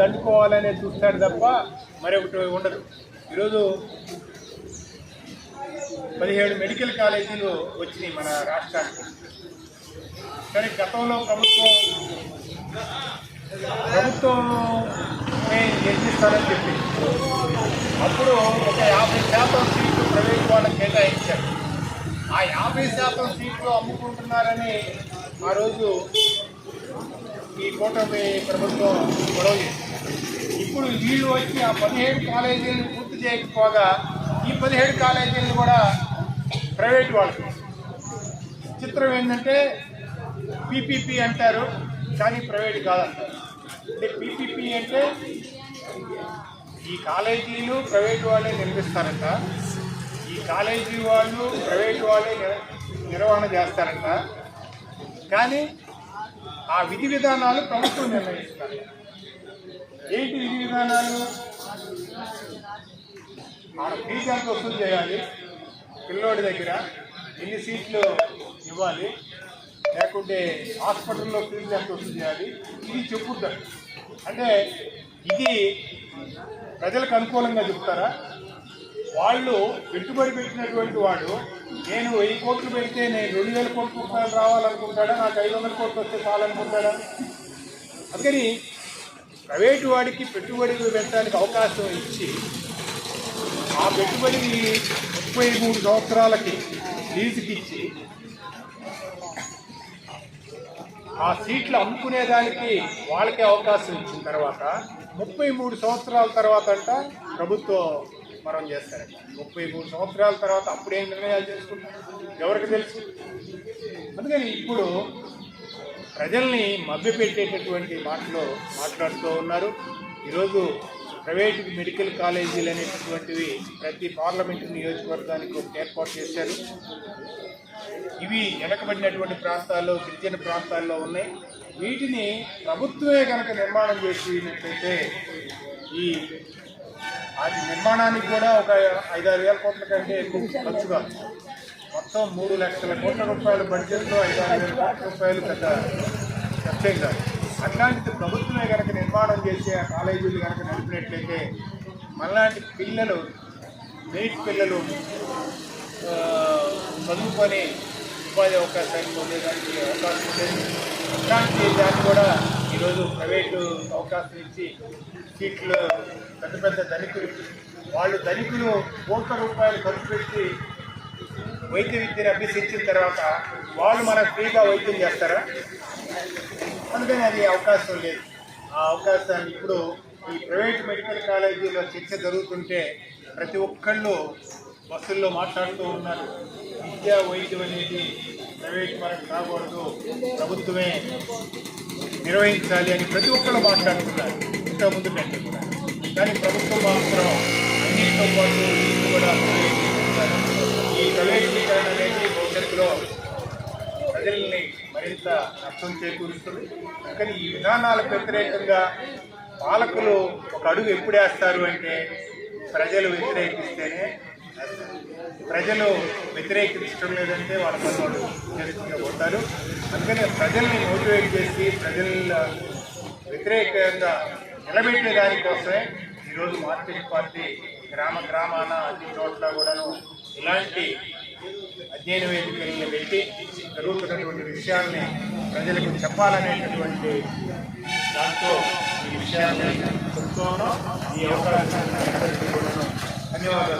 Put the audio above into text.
దండుకోవాలనే చూస్తాడు తప్ప మరొకటి ఉండదు. ఈరోజు పదిహేడు మెడికల్ కాలేజీలు వచ్చినాయి మన రాష్ట్రానికి. కానీ గతంలో ప్రభుత్వం ప్రభుత్వం నిర్మిస్తారని చెప్పి అప్పుడు ఒక యాభై శాతం సీట్లు ప్రైవేట్ వాళ్ళకి కేటాయించారు. ఆ యాభై శాతం సీట్లు అమ్ముకుంటున్నారని ఆ రోజు ఈ కూటమి ప్రభుత్వం గొడవ చేసింది ఇప్పుడు వీళ్ళు వచ్చి ఆ పదిహేడు కాలేజీలను పూర్తి చేయకపోగా ఈ పదిహేడు కాలేజీలను కూడా ప్రైవేట్ వాళ్ళకి చిత్రం ఏంటంటే పీపీపీ అంటారు కానీ ప్రైవేట్ కాదంటారు. అంటే పీపీపీ అంటే ఈ కాలేజీలు ప్రైవేట్ వాళ్ళే నిర్మిస్తారంట. ఈ కాలేజీ వాళ్ళు ప్రైవేట్ వాళ్ళే నిర్వహణ చేస్తారంట. కానీ ఆ విధి విధానాలు ప్రభుత్వం నిర్ణయిస్తారు. ఏంటి విధి విధానాలు? మనం టీచర్కి వసూలు చేయాలి. పిల్లోడి దగ్గర ఎన్ని సీట్లు ఇవ్వాలి? లేకుంటే హాస్పిటల్లో ఫీజు ఎంత వసూలు చేయాలి? ఇది చెప్పుతారు అంటే ఇది ప్రజలకు అనుకూలంగా చెప్తారా? వాళ్ళు పెట్టుబడి పెట్టినటువంటి వాడు నేను వెయ్యి కోట్లు పెడితే నేను రెండు వేల కోట్ల రూపాయలు రావాలనుకుంటాడా? నాకు ఐదు వందల కోట్లు వస్తే చాలనుకుంటాడా? అందుకని ప్రైవేటు వాడికి పెట్టుబడి పెట్టడానికి అవకాశం ఇచ్చి ఆ పెట్టుబడి ముప్పై మూడు సంవత్సరాలకి లీజుకి ఇచ్చి ఆ సీట్లు అమ్ముకునేదానికి వాళ్ళకే అవకాశం ఇచ్చిన తర్వాత ముప్పై మూడు సంవత్సరాల తర్వాత అంట ప్రభుత్వం మనం చేస్తారట ముప్పై మూడు సంవత్సరాల తర్వాత అప్పుడేం నిర్ణయాలు చేసుకుంటారు. ఎవరికి తెలుసు? అందుకని ఇప్పుడు ప్రజల్ని మభ్యపెట్టేటటువంటి మాటలు మాట్లాడుతూ ఉన్నారు. ఈరోజు ప్రైవేట్ మెడికల్ కాలేజీలు అనేటటువంటివి ప్రతి పార్లమెంటు నియోజకవర్గానికి ఏర్పాటు చేశారు. ఇవి వెనకబడినటువంటి ప్రాంతాల్లో గిరిజన ప్రాంతాల్లో ఉన్నాయి. వీటిని ప్రభుత్వమే కనుక నిర్మాణం చేసినట్లయితే ఈ అది నిర్మాణానికి కూడా ఒక ఐదారు వేల కోట్ల కంటే ఎక్కువ ఖర్చు కాదు. మొత్తం మూడు లక్షల కోట్ల రూపాయల బడ్జెట్లో ఐదారు వేల కోట్ల రూపాయలు పెద్ద ఖర్చేం కాదు. అట్లాంటిది ప్రభుత్వమే కనుక నిర్మాణం చేసే ఆ కాలేజీలు కనుక నడిపినట్లయితే మనలాంటి పిల్లలు నీట్ పిల్లలు చదువుకొని ఉపాధి అవకాశాలు పొందేదానికి అవకాశం ఉండేది అట్లాంటి దాన్ని కూడా ఈరోజు ప్రైవేటు అవకాశం ఇచ్చి సీట్లు పెద్ద పెద్ద ధనికులు వాళ్ళు ధనికులు కోట్ల రూపాయలు ఖర్చు పెట్టి వైద్య విద్యను అభ్యసించిన తర్వాత వాళ్ళు మనకు ఫ్రీగా వైద్యం చేస్తారా? అందుకని అది అవకాశం లేదు. ఆ అవకాశాన్ని ఇప్పుడు ఈ ప్రైవేట్ మెడికల్ కాలేజీలో చర్చ జరుగుతుంటే ప్రతి ఒక్కళ్ళు బస్సుల్లో మాట్లాడుతూ ఉన్నారు. విద్యా వైద్యం అనేది ప్రైవేట్ మనకు రాకూడదు. ప్రభుత్వమే నిర్వహించాలి అని ప్రతి ఒక్కరు మాట్లాడుతున్నారు. ఇంత ముందు కంటే కూడా. కానీ ప్రభుత్వం మాత్రం అన్నిటితో పాటు ఇది కూడా ఈ ప్రైవేటీకరణ అనేది భవిష్యత్తులో ప్రజల్ని మరింత నష్టం చేకూరుస్తుంది. కానీ ఈ విధానాలకు వ్యతిరేకంగా పాలకులు ఒక అడుగు ఎప్పుడు వేస్తారు అంటే ప్రజలు వ్యతిరేకిస్తేనే ప్రజలు వ్యతిరేకించడం లేదంటే వాళ్ళ పని వాళ్ళు చరిత్రగా పోతారు? అందుకని ప్రజల్ని మోటివేట్ చేసి ప్రజల వ్యతిరేకంగా నిలబెట్టే దానికోసమే ఈరోజు మార్కెట్ పార్టీ గ్రామ గ్రామాన అన్ని చోట్ల కూడాను ఇలాంటి అధ్యయన వేదికలను పెట్టి జరుగుతున్నటువంటి విషయాల్ని ప్రజలకు చెప్పాలనేటటువంటి దాంతో ఈ విషయాన్ని చెప్తూ ఈ అవకాశాన్ని ధన్యవాదాలు.